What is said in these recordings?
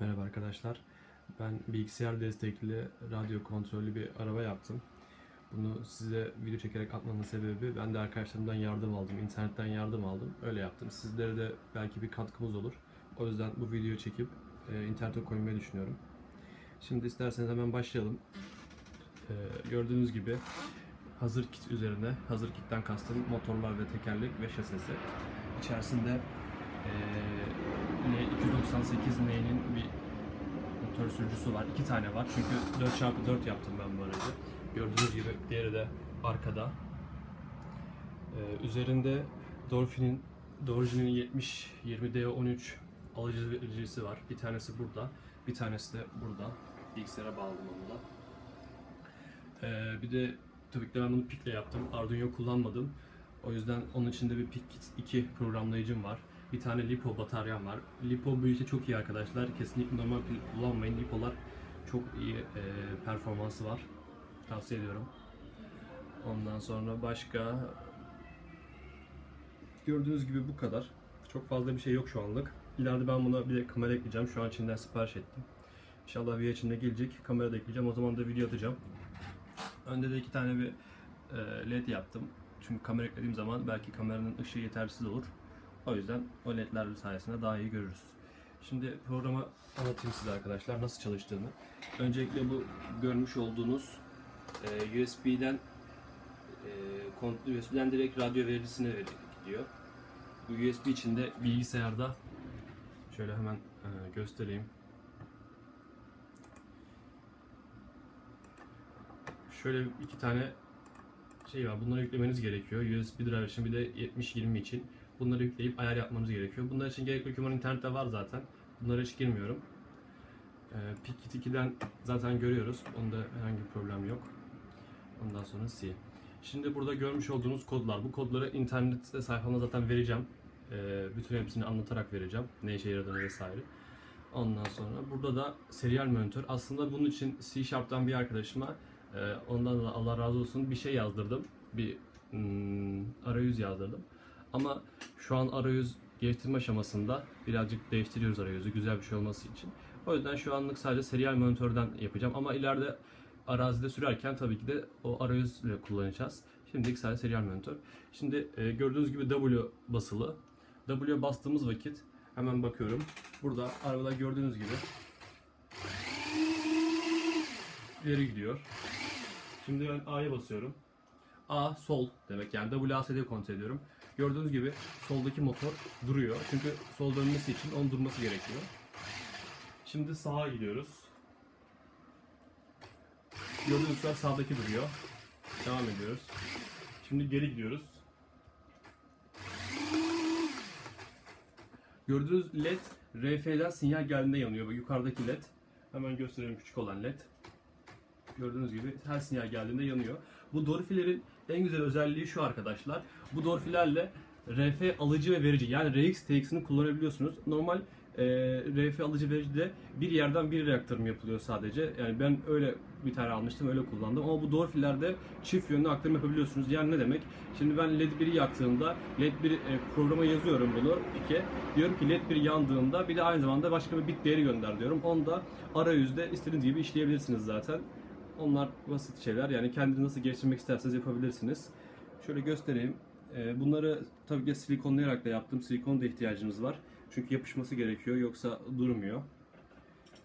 Merhaba arkadaşlar. Ben bilgisayar destekli radyo kontrollü bir araba yaptım. Bunu size video çekerek atmanın sebebi ben de arkadaşlarımdan yardım aldım, internetten yardım aldım. Öyle yaptım. Sizlere de belki bir katkımız olur. O yüzden bu videoyu çekip e, internete koymayı düşünüyorum. Şimdi isterseniz hemen başlayalım. E, gördüğünüz gibi hazır kit üzerine, hazır kitten kastım motorlar ve tekerlek ve şasisi. İçerisinde e, N298 N'nin bir motor sürücüsü var. İki tane var. Çünkü 4x4 yaptım ben bu aracı. Gördüğünüz gibi diğeri de arkada. Ee, üzerinde Dolphin'in Dorji'nin 70 20D13 alıcı vericisi var. Bir tanesi burada. Bir tanesi de burada. Bilgisayara bağladım onu da. Ee, bir de tabii ki ben bunu Pick'le yaptım. Arduino kullanmadım. O yüzden onun içinde bir Pick 2 programlayıcım var. Bir tane LiPo bataryam var. LiPo işe çok iyi arkadaşlar. Kesinlikle normal pil kullanmayın. LiPo'lar çok iyi e, performansı var. Tavsiye ediyorum. Ondan sonra başka gördüğünüz gibi bu kadar. Çok fazla bir şey yok şu anlık. İleride ben buna bir de kamera ekleyeceğim. Şu an Çin'den sipariş ettim. İnşallah video içinde gelecek. Kamera da ekleyeceğim. O zaman da video atacağım. Önde de iki tane bir e, led yaptım. Çünkü kamera eklediğim zaman belki kameranın ışığı yetersiz olur. O yüzden o ledler sayesinde daha iyi görürüz. Şimdi programı anlatayım size arkadaşlar nasıl çalıştığını. Öncelikle bu görmüş olduğunuz e, USB'den e, USB'den direkt radyo vericisine ver- gidiyor. Bu USB içinde bilgisayarda şöyle hemen e, göstereyim. Şöyle iki tane şey var. Bunları yüklemeniz gerekiyor. USB drive için bir de 70-20 için. Bunları yükleyip ayar yapmanız gerekiyor. Bunlar için gerekli doküman internette var zaten. Bunlara hiç girmiyorum. Ee, Pickit 2'den zaten görüyoruz. Onda herhangi bir problem yok. Ondan sonra C. Şimdi burada görmüş olduğunuz kodlar. Bu kodları internet sayfamda zaten vereceğim. Ee, bütün hepsini anlatarak vereceğim. Ne işe yaradığını vesaire. Ondan sonra burada da serial monitör. Aslında bunun için C Sharp'tan bir arkadaşıma e, ondan da Allah razı olsun bir şey yazdırdım. Bir hmm, arayüz yazdırdım. Ama şu an arayüz geliştirme aşamasında birazcık değiştiriyoruz arayüzü güzel bir şey olması için. O yüzden şu anlık sadece serial monitörden yapacağım ama ileride arazide sürerken tabii ki de o arayüzle kullanacağız. Şimdilik sadece serial monitör. Şimdi e, gördüğünüz gibi W basılı. W bastığımız vakit hemen bakıyorum. Burada arabada gördüğünüz gibi ileri gidiyor. Şimdi ben A'ya basıyorum. A sol demek yani WASD kontrol ediyorum. Gördüğünüz gibi soldaki motor duruyor. Çünkü sol dönmesi için onun durması gerekiyor. Şimdi sağa gidiyoruz. Gördüğünüz gibi sağdaki duruyor. Devam ediyoruz. Şimdi geri gidiyoruz. Gördüğünüz led RF'den sinyal geldiğinde yanıyor. Bu yukarıdaki led. Hemen göstereyim küçük olan led. Gördüğünüz gibi her sinyal geldiğinde yanıyor. Bu Dorfilerin en güzel özelliği şu arkadaşlar. Bu Dorfilerle RF alıcı ve verici yani RX TX'ini kullanabiliyorsunuz. Normal e, RF alıcı vericide bir yerden bir reaktörüm yapılıyor sadece. Yani ben öyle bir tane almıştım öyle kullandım ama bu Dorfilerde çift yönlü aktarım yapabiliyorsunuz. Yani ne demek? Şimdi ben LED 1'i yaktığımda LED 1 e, programa yazıyorum bunu pike. Diyorum ki LED 1 yandığında bir de aynı zamanda başka bir bit değeri gönder diyorum. Onu da arayüzde istediğiniz gibi işleyebilirsiniz zaten. Onlar basit şeyler. Yani kendinizi nasıl geliştirmek isterseniz yapabilirsiniz. Şöyle göstereyim. Ee, Bunları tabii ki silikonlayarak da yaptım. Silikon da ihtiyacınız var. Çünkü yapışması gerekiyor. Yoksa durmuyor.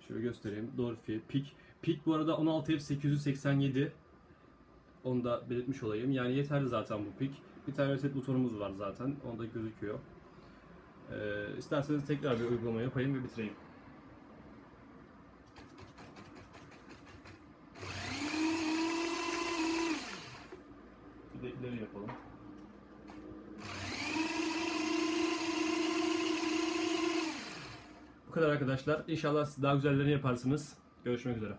Şöyle göstereyim. Dorfi, Pik. Pik bu arada 16F887. Onu da belirtmiş olayım. Yani yeterli zaten bu pik. Bir tane reset butonumuz var zaten. Onda gözüküyor. Ee, isterseniz tekrar bir uygulama yapayım ve bitireyim. İleri yapalım. Bu kadar arkadaşlar. İnşallah siz daha güzellerini yaparsınız. Görüşmek üzere.